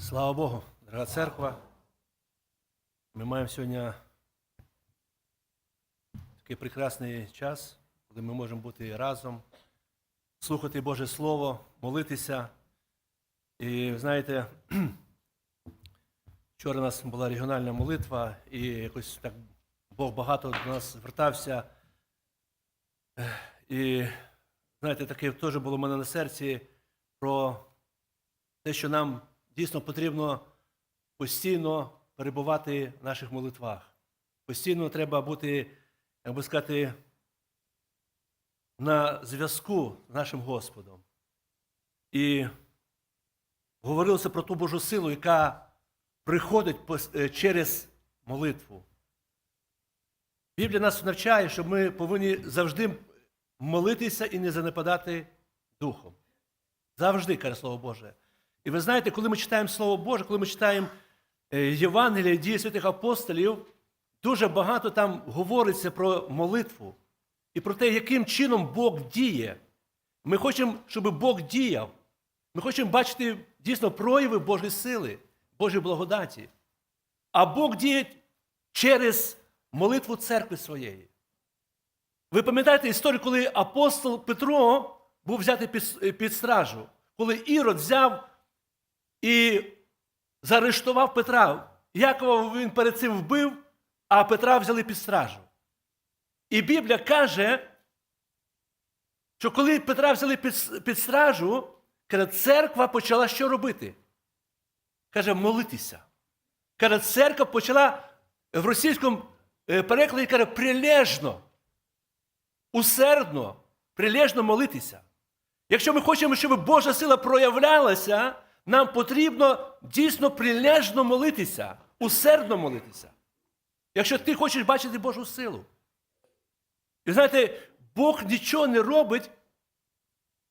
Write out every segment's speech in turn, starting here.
Слава Богу, дорога церква. Ми маємо сьогодні такий прекрасний час, коли ми можемо бути разом, слухати Боже Слово, молитися. І знаєте, вчора у нас була регіональна молитва, і якось так Бог багато до нас звертався. І знаєте, таке теж було в мене на серці про те, що нам дійсно потрібно постійно перебувати в наших молитвах. Постійно треба бути, як би сказати, на зв'язку з нашим Господом. І говорилося про ту Божу силу, яка приходить е, через молитву. Біблія нас навчає, що ми повинні завжди молитися і не занепадати духом. Завжди, каже Слово Боже. І ви знаєте, коли ми читаємо Слово Боже, коли ми читаємо е, Євангелія, дії святих апостолів, дуже багато там говориться про молитву і про те, яким чином Бог діє. Ми хочемо, щоб Бог діяв. Ми хочемо бачити дійсно прояви Божої сили, Божої благодаті. А Бог діє через молитву церкви своєї. Ви пам'ятаєте історію, коли апостол Петро був взятий під, під стражу, коли Ірод взяв і заарештував Петра. Якова він перед цим вбив, а Петра взяли під стражу. І Біблія каже, що коли Петра взяли під, під стражу, каже, церква почала що робити? Каже, молитися. Каже, церква почала в російському е, перекладі каже, прилежно, усердно, прилежно молитися. Якщо ми хочемо, щоб Божа сила проявлялася, нам потрібно дійсно прилежно молитися, усердно молитися. Якщо ти хочеш бачити Божу силу. І знаєте, Бог нічого не робить,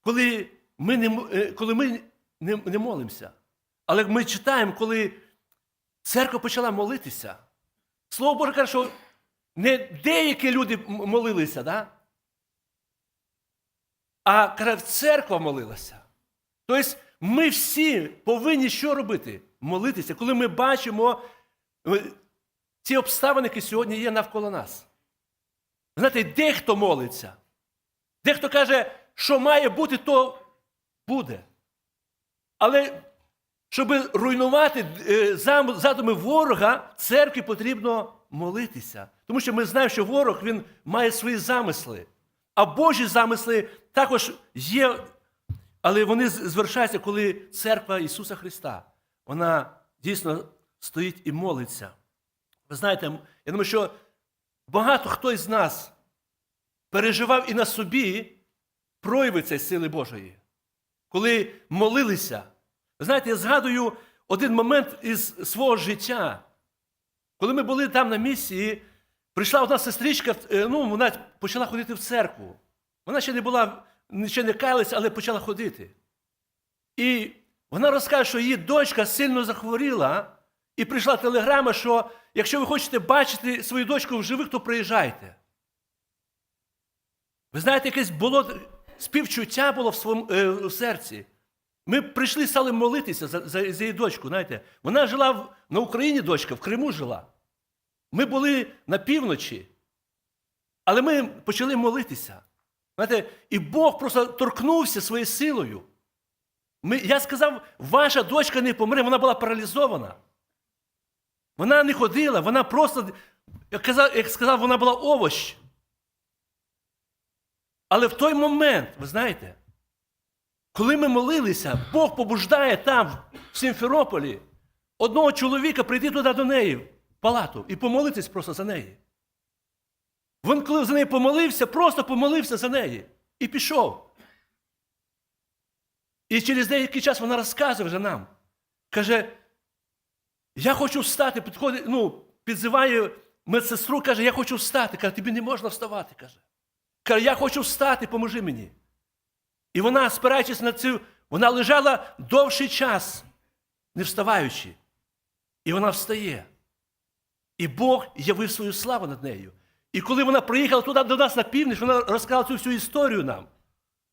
коли ми не, е, коли ми не, не молимося. Але ми читаємо, коли церква почала молитися. Слово Боже каже, що не деякі люди молилися, да? а церква молилася. Тобто ми всі повинні що робити? Молитися, коли ми бачимо е, ці обставини, які сьогодні є навколо нас. Знаєте, дехто молиться, дехто каже, що має бути, то буде. Але щоб руйнувати е, задуми ворога, церкві потрібно молитися. Тому що ми знаємо, що ворог він має свої замисли. А Божі замисли також є, але вони звершаються, коли церква Ісуса Христа вона дійсно стоїть і молиться. Ви знаєте, я думаю, що багато хто із нас переживав і на собі прояви цієї сили Божої, коли молилися. Ви знаєте, я згадую один момент із свого життя. Коли ми були там на місії, прийшла одна сестричка, е, ну, вона почала ходити в церкву. Вона ще не була, ще не каялась, але почала ходити. І вона розкаже, що її дочка сильно захворіла, і прийшла телеграма, що якщо ви хочете бачити свою дочку в живих, то приїжджайте. Ви знаєте, якесь було співчуття було в своєму е, в серці. Ми прийшли, стали молитися за, за, за її дочку. Знаєте, вона жила в, на Україні, дочка, в Криму жила. Ми були на півночі, але ми почали молитися. Знаєте, і Бог просто торкнувся своєю силою. Ми, я сказав, ваша дочка не помре, вона була паралізована. Вона не ходила, вона просто, як, казав, як сказав, вона була овощ. Але в той момент, ви знаєте, коли ми молилися, Бог побуждає там, в Сімферополі, одного чоловіка прийти туди до неї, в палату, і помолитись просто за неї. Він, коли за неї помолився, просто помолився за неї і пішов. І через деякий час вона розказує вже нам. Каже, я хочу встати, підходить, ну, підзиває медсестру, каже, я хочу встати. Каже, тобі не можна вставати. каже. Каже, я хочу встати, поможи мені. І вона, спираючись на цю, вона лежала довший час, не вставаючи. І вона встає. І Бог явив свою славу над нею. І коли вона приїхала туди до нас на північ, вона розказала цю всю історію нам.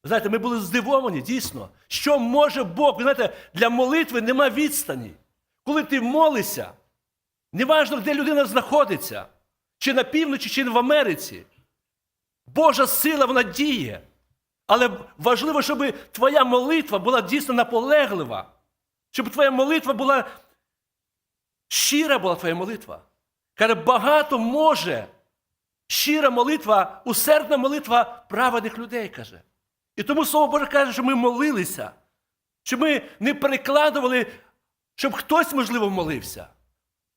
Знаєте, ми були здивовані, дійсно. Що може Бог? Знаєте, для молитви нема відстані. коли ти молишся, неважно, де людина знаходиться, чи на півночі, чи в Америці, Божа сила вона діє. Але важливо, щоб твоя молитва була дійсно наполеглива, щоб твоя молитва була щира була твоя молитва. Каже, багато може щира молитва, усердна молитва праведних людей, каже. І тому Слово Боже каже, що ми молилися, щоб ми не перекладували, щоб хтось, можливо, молився.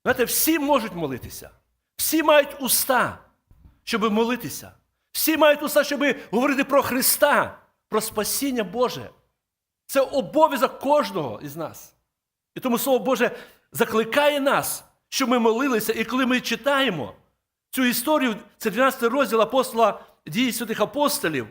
Знаєте, всі можуть молитися. Всі мають уста, щоб молитися. Всі мають уста, щоб говорити про Христа, про спасіння Боже. Це обов'язок кожного із нас. І тому Слово Боже закликає нас, щоб ми молилися. І коли ми читаємо цю історію, це 12 розділ апостола дії святих апостолів.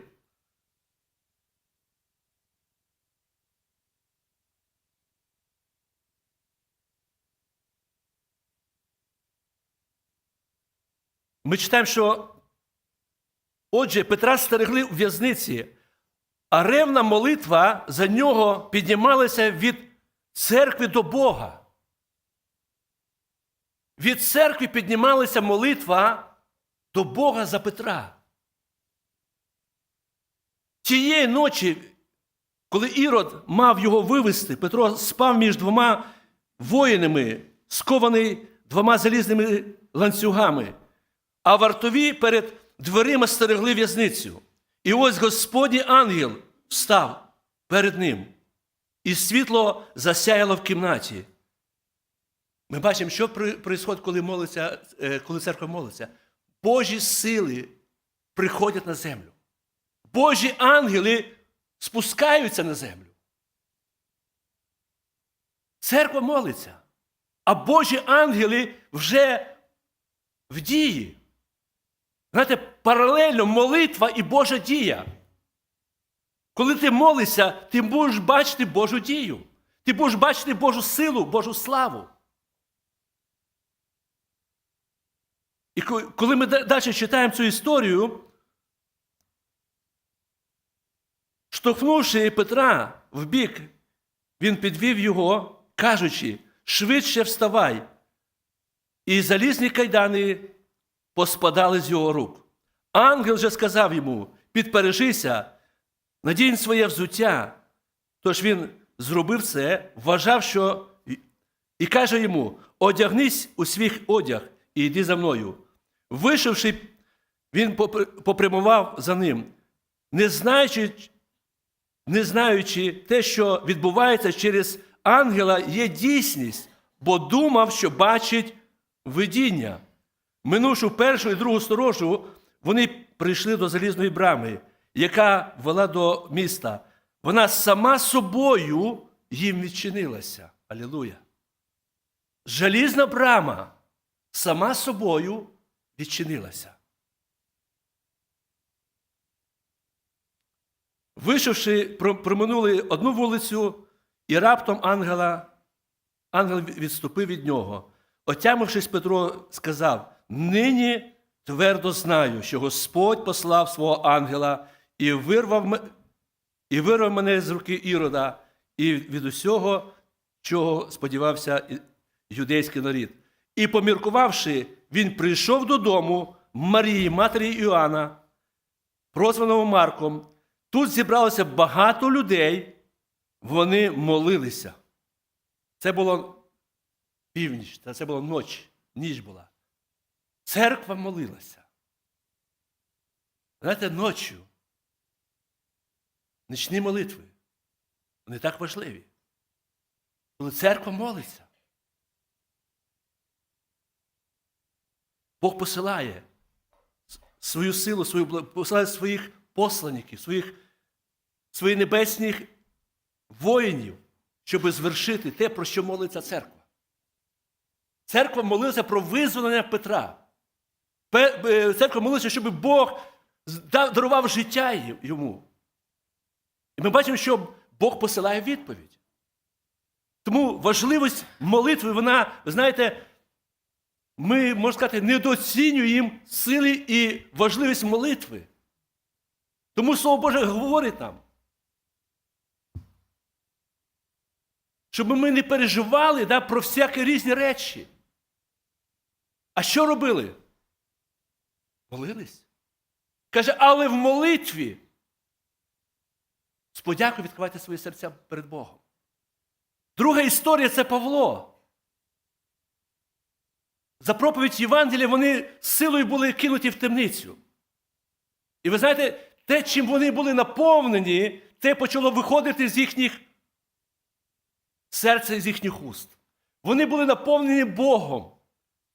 Ми читаємо, що отже, Петра стерегли у в'язниці, а ревна молитва за нього піднімалася від церкви до Бога. Від церкви піднімалася молитва до Бога за Петра. Тієї ночі, коли Ірод мав його вивести, Петро спав між двома воїнами, скований двома залізними ланцюгами, а вартові перед дверима стерегли в'язницю. І ось Господній ангел встав перед ним, і світло засяяло в кімнаті. Ми бачимо, що відбувається, коли, молиться, е, коли церква молиться. Божі сили приходять на землю. Божі ангели спускаються на землю. Церква молиться, а Божі ангели вже в дії. Знаєте, паралельно молитва і Божа дія. Коли ти молишся, ти будеш бачити Божу дію. Ти будеш бачити Божу силу, Божу славу. І коли ми далі читаємо цю історію, штовхнувши Петра в бік, він підвів його, кажучи, швидше вставай. І залізні кайдани поспадали з його рук. Ангел же сказав йому: підпережися, надінь своє взуття. Тож він зробив це, вважав, що і каже йому: одягнись у свій одяг і йди за мною. Вийшовши, він попрямував за ним, не знаючи, не знаючи те, що відбувається через ангела, є дійсність, бо думав, що бачить видіння. Минувши першу і другу сторожу, вони прийшли до залізної брами, яка вела до міста. Вона сама собою їм відчинилася. Алілуя. Залізна брама сама собою відчинилася. Вийшовши, проминули одну вулицю, і раптом ангела, ангел відступив від нього. Отямившись, Петро сказав: Нині твердо знаю, що Господь послав свого ангела і вирвав і вирвав мене з руки Ірода і від усього, чого сподівався юдейський нарід. І, поміркувавши, він прийшов додому Марії, матері Іоанна, прозваного Марком. Тут зібралося багато людей, вони молилися. Це було північ, це було ночі, ніч була. Церква молилася. Знаєте, ночі. Нічні молитви. Вони так важливі. Коли церква молиться, Бог посилає свою силу, свою, посилає своїх посланників, своїх, своїх небесних воїнів, щоб звершити те, про що молиться церква. Церква молилася про визволення Петра. Е, церква молилася, щоб Бог дарував життя йому. І ми бачимо, що Бог посилає відповідь. Тому важливість молитви, вона, ви знаєте, ми, можна сказати, недооцінюємо сили і важливість молитви. Тому Слово Боже говорить нам, щоб ми не переживали да, про всякі різні речі. А що робили? Молились. Каже, але в молитві з подякою відкривайте свої серця перед Богом. Друга історія це Павло. За проповідь Євангелія вони силою були кинуті в темницю. І ви знаєте, те, чим вони були наповнені, те почало виходити з їхніх серця і з їхніх уст. Вони були наповнені Богом,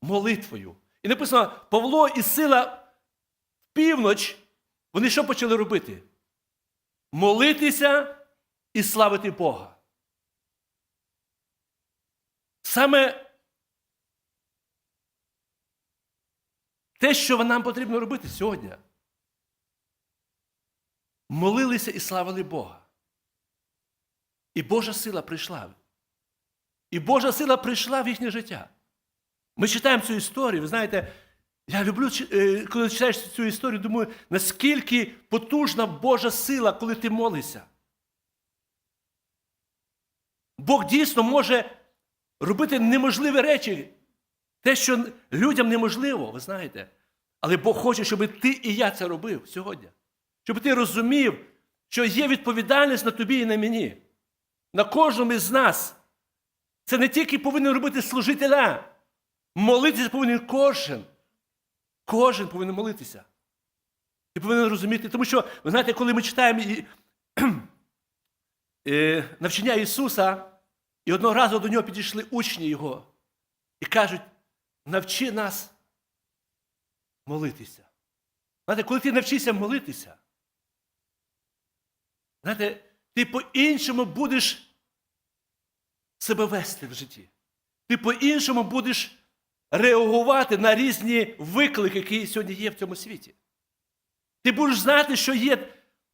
молитвою. І написано, Павло і сила в півноч, вони що почали робити? Молитися і славити Бога. Саме те, що нам потрібно робити сьогодні. Молилися і славили Бога. І Божа сила прийшла. І Божа сила прийшла в їхнє життя. Ми читаємо цю історію, ви знаєте, я люблю, е, коли читаєш цю історію, думаю, наскільки потужна Божа сила, коли ти молишся. Бог дійсно може робити неможливі речі, те, що людям неможливо, ви знаєте. Але Бог хоче, щоб ти і я це робив сьогодні. Щоб ти розумів, що є відповідальність на тобі і на мені, на кожному із нас. Це не тільки повинен робити служителя. Молитися повинен кожен. Кожен повинен молитися. І повинен розуміти. Тому що, ви знаєте, коли ми читаємо і, е, навчання Ісуса, і одного разу до нього підійшли учні Його і кажуть, навчи нас молитися. Знаєте, коли ти навчишся молитися, знаєте, ти по-іншому будеш себе вести в житті. Ти по-іншому будеш реагувати на різні виклики, які сьогодні є в цьому світі. Ти будеш знати, що є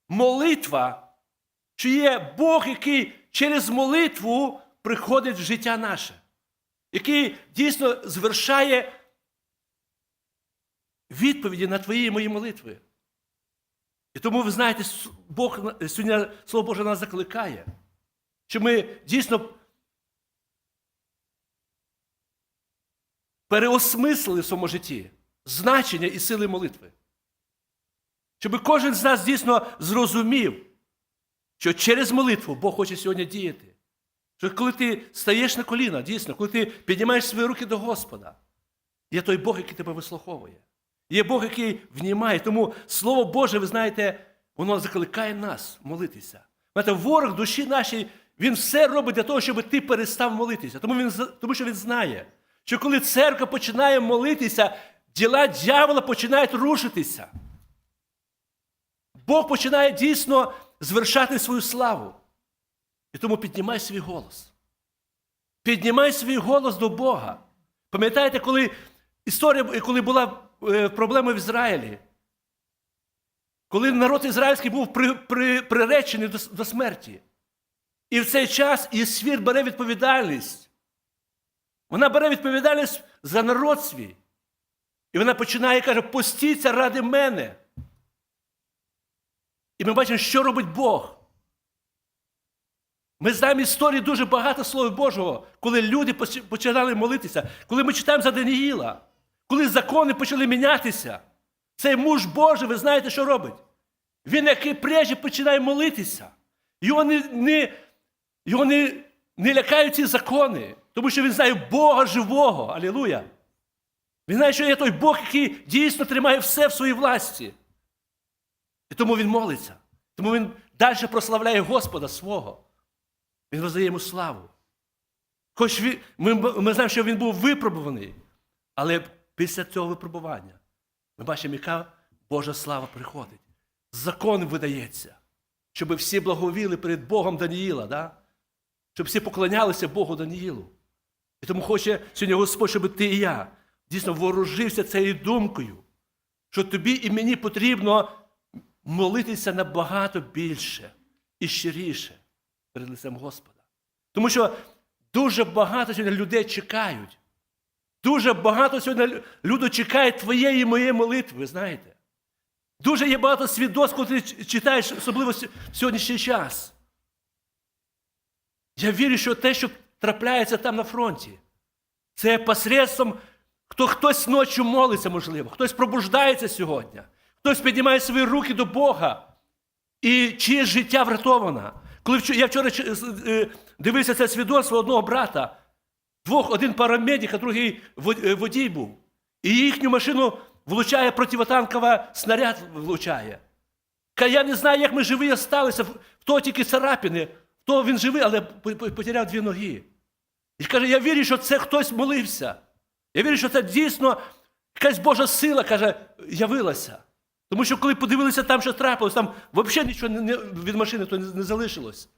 молитва, що є Бог, який через молитву приходить в життя наше, який дійсно звершає відповіді на твої і мої молитви. І тому, ви знаєте, Бог сьогодні Слово Боже нас закликає, що ми дійсно переосмислили в своєму житті значення і сили молитви. Щоб кожен з нас дійсно зрозумів, що через молитву Бог хоче сьогодні діяти. Що коли ти стаєш на коліна, дійсно, коли ти піднімаєш свої руки до Господа, є той Бог, який тебе вислуховує. Є Бог, який внімає. Тому Слово Боже, ви знаєте, воно закликає нас молитися. Знаєте, ворог душі нашій, він все робить для того, щоб ти перестав молитися. Тому, він, тому що він знає, що коли церква починає молитися, діла дьявола починають рушитися. Бог починає дійсно звершати свою славу. І тому піднімай свій голос. Піднімай свій голос до Бога. Пам'ятаєте, коли історія, коли була е, проблема в Ізраїлі? Коли народ ізраїльський був при, при, приречений до, до смерті. І в цей час Єсфір бере відповідальність. Вона бере відповідальність за народ свій. І вона починає і каже: постіться ради мене. І ми бачимо, що робить Бог. Ми знаємо історії дуже багато Слова Божого, коли люди починали молитися, коли ми читаємо за Даніїла, коли закони почали мінятися. Цей муж Божий, ви знаєте, що робить? Він, як і прежде, починає молитися. Його не не, його не, не лякають ці закони, тому що він знає Бога живого. Алілуя. Він знає, що є той Бог, який дійсно тримає все в своїй власті. І тому він молиться. Тому він далі прославляє Господа свого. Він роздає йому славу. Хоч він, ми, ми знаємо, що він був випробуваний, але після цього випробування ми бачимо, яка Божа слава приходить. Закон видається, щоб всі благовіли перед Богом Даніїла, да? щоб всі поклонялися Богу Даніїлу. І тому хоче сьогодні Господь, щоб ти і я дійсно ворожився цією думкою, що тобі і мені потрібно молитися набагато більше і щиріше перед лицем Господа. Тому що дуже багато сьогодні людей чекають. Дуже багато сьогодні люди чекають твоєї і моєї молитви, знаєте. Дуже є багато свідоцтв, коли ти читаєш, особливо в сьогоднішній час. Я вірю, що те, що трапляється там на фронті, це посредством, хто хтось ночі молиться, можливо, хтось пробуждається сьогодні, хтось піднімає свої руки до Бога, і чиє життя врятовано. Коли я вчора е, дивився це свідоцтво одного брата, двох, один парамедик, а другий е, водій був. І їхню машину влучає противотанкова снаряд влучає. Я не знаю, як ми живі в того тільки царапини, того він живий, але по- по- потеряв дві ноги. І каже, я вірю, що це хтось молився. Я вірю, що це дійсно якась Божа сила, каже, явилася. Тому що коли подивилися там, що трапилось, там взагалі нічого не, від машини то не, не залишилось.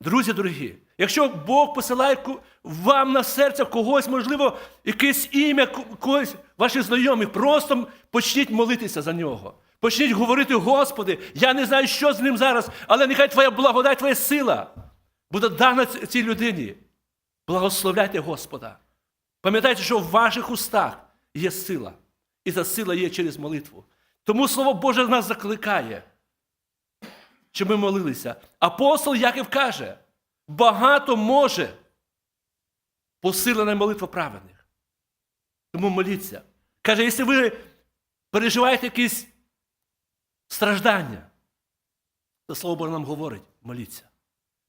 Друзі дорогі, якщо Бог посилає вам на серце когось, можливо, якесь ім'я когось, ваших знайомих, просто почніть молитися за нього. Почніть говорити, Господи, я не знаю, що з ним зараз, але нехай Твоя благодать, Твоя сила буде дана цій людині. Благословляйте Господа. Пам'ятайте, що в ваших устах є сила. І ця сила є через молитву. Тому Слово Боже нас закликає, щоб ми молилися. Апостол Яків каже, багато може посилена молитва праведних. Тому моліться. Каже, якщо ви переживаєте якісь страждання, то Слово Боже нам говорить, моліться.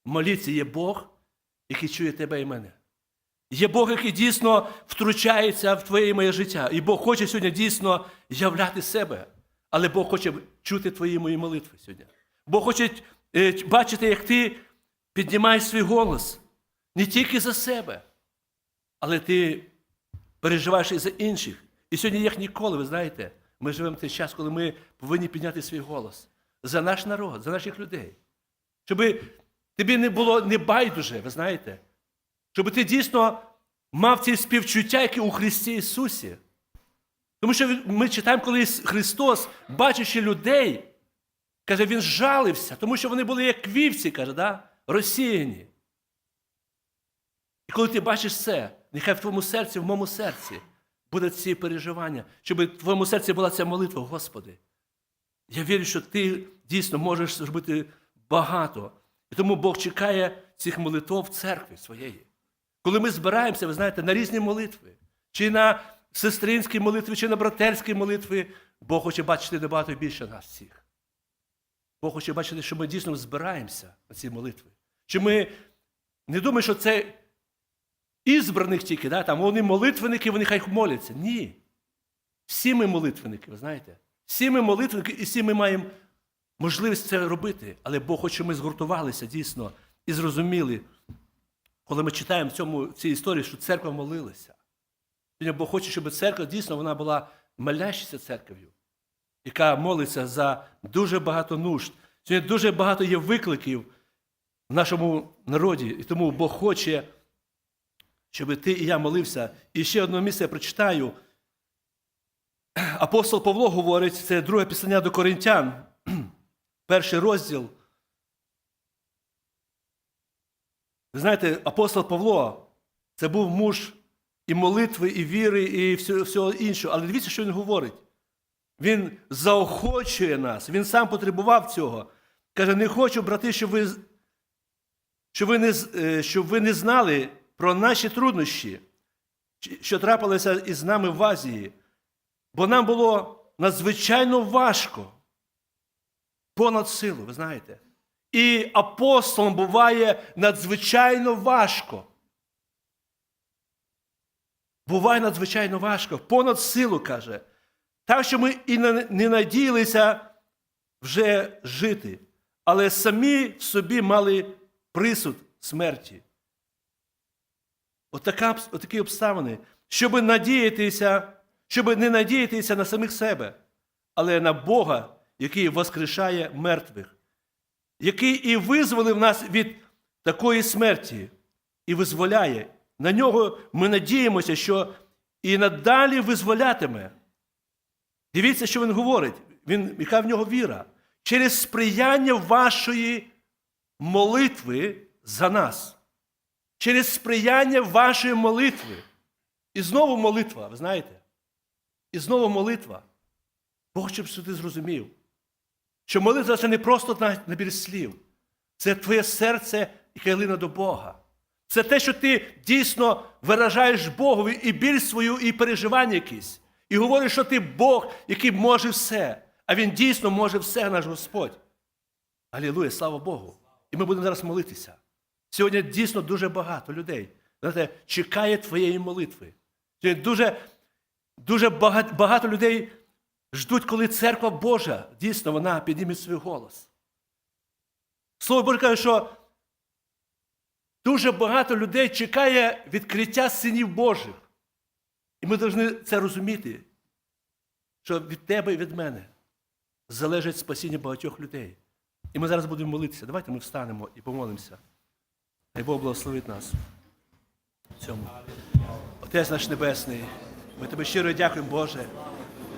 Моліться, є Бог, який чує тебе і мене. Є Бог, який дійсно втручається в твоє і моє життя. І Бог хоче сьогодні дійсно являти себе. Але Бог хоче чути твої мої молитви сьогодні. Бог хоче е, бачити, як ти піднімаєш свій голос не тільки за себе, але ти переживаєш і за інших. І сьогодні, як ніколи, ви знаєте, ми живемо в той час, коли ми повинні підняти свій голос за наш народ, за наших людей. Щоб тобі не було не байдуже, ви знаєте, щоб ти дійсно мав ці співчуття, які у Христі Ісусі. Тому що ми читаємо, коли Христос, бачачи людей, каже, Він жалився, тому що вони були як вівці, каже, да? розсіяні. І коли ти бачиш це, нехай в твоєму серці, в моєму серці буде ці переживання, щоб в твоєму серці була ця молитва, Господи. Я вірю, що ти дійсно можеш зробити багато. І тому Бог чекає цих молитв в церкві своєї. Коли ми збираємося, ви знаєте, на різні молитви, чи на сестринські молитви, чи на братерські молитви, Бог хоче бачити набагато більше нас всіх. Бог хоче бачити, що ми дійсно збираємося на ці молитви. Чи ми не думаємо, що це ізбраних тільки, да? там вони молитвенники, вони хай моляться. Ні. Всі ми молитвенники, ви знаєте. Всі ми молитвенники, і всі ми маємо можливість це робити. Але Бог хоче, щоб ми згуртувалися дійсно і зрозуміли, коли ми читаємо в цьому, в цій історії, що церква молилася. Сьогодні Бог хоче, щоб церква дійсно вона була молящася церков'ю, яка молиться за дуже багато нужд. Сьогодні дуже багато є викликів в нашому народі. І тому Бог хоче, щоб ти і я молився. І ще одне місце я прочитаю. Апостол Павло говорить, це друге писання до Коринтян, перший розділ. Ви знаєте, апостол Павло це був муж і молитви, і віри, і всього, іншого. Але дивіться, що він говорить. Він заохочує нас, він сам потребував цього. Каже: не хочу, брати, щоб ви, щоб ви, не, е, щоб ви не знали про наші труднощі, що трапилося із нами в Азії. Бо нам було надзвичайно важко, понад силу, ви знаєте. І апостолам буває надзвичайно важко. Буває надзвичайно важко, понад силу, каже. Так, що ми і не надіялися вже жити, але самі в собі мали присуд смерті. Отака, отакі обставини, щоб надіятися, щоб не надіятися на самих себе, але на Бога, який воскрешає мертвих, який і визволив нас від такої смерті і визволяє. На нього ми надіємося, що і надалі визволятиме. Дивіться, що він говорить. Він, яка в нього віра. Через сприяння вашої молитви за нас. Через сприяння вашої молитви. І знову молитва, ви знаєте? І знову молитва. Бог щоб ти зрозумів, що молитва це не просто набір слів. Це твоє серце яке лине до Бога. Це те, що ти дійсно виражаєш Богові і біль свою, і переживання якісь. І говориш, що ти Бог, який може все. А Він дійсно може все, наш Господь. Алілуя, слава Богу. І ми будемо зараз молитися. Сьогодні дійсно дуже багато людей знаєте, чекає твоєї молитви. Сьогодні дуже, дуже багато людей ждуть, коли церква Божа дійсно вона підніме свій голос. Слово Боже каже, що дуже багато людей чекає відкриття синів Божих. І ми повинні це розуміти, що від тебе і від мене залежить спасіння багатьох людей. І ми зараз будемо молитися. Давайте ми встанемо і помолимося. Хай Бог благословить нас в цьому. Отець наш Небесний, ми тобі щиро дякуємо, Боже,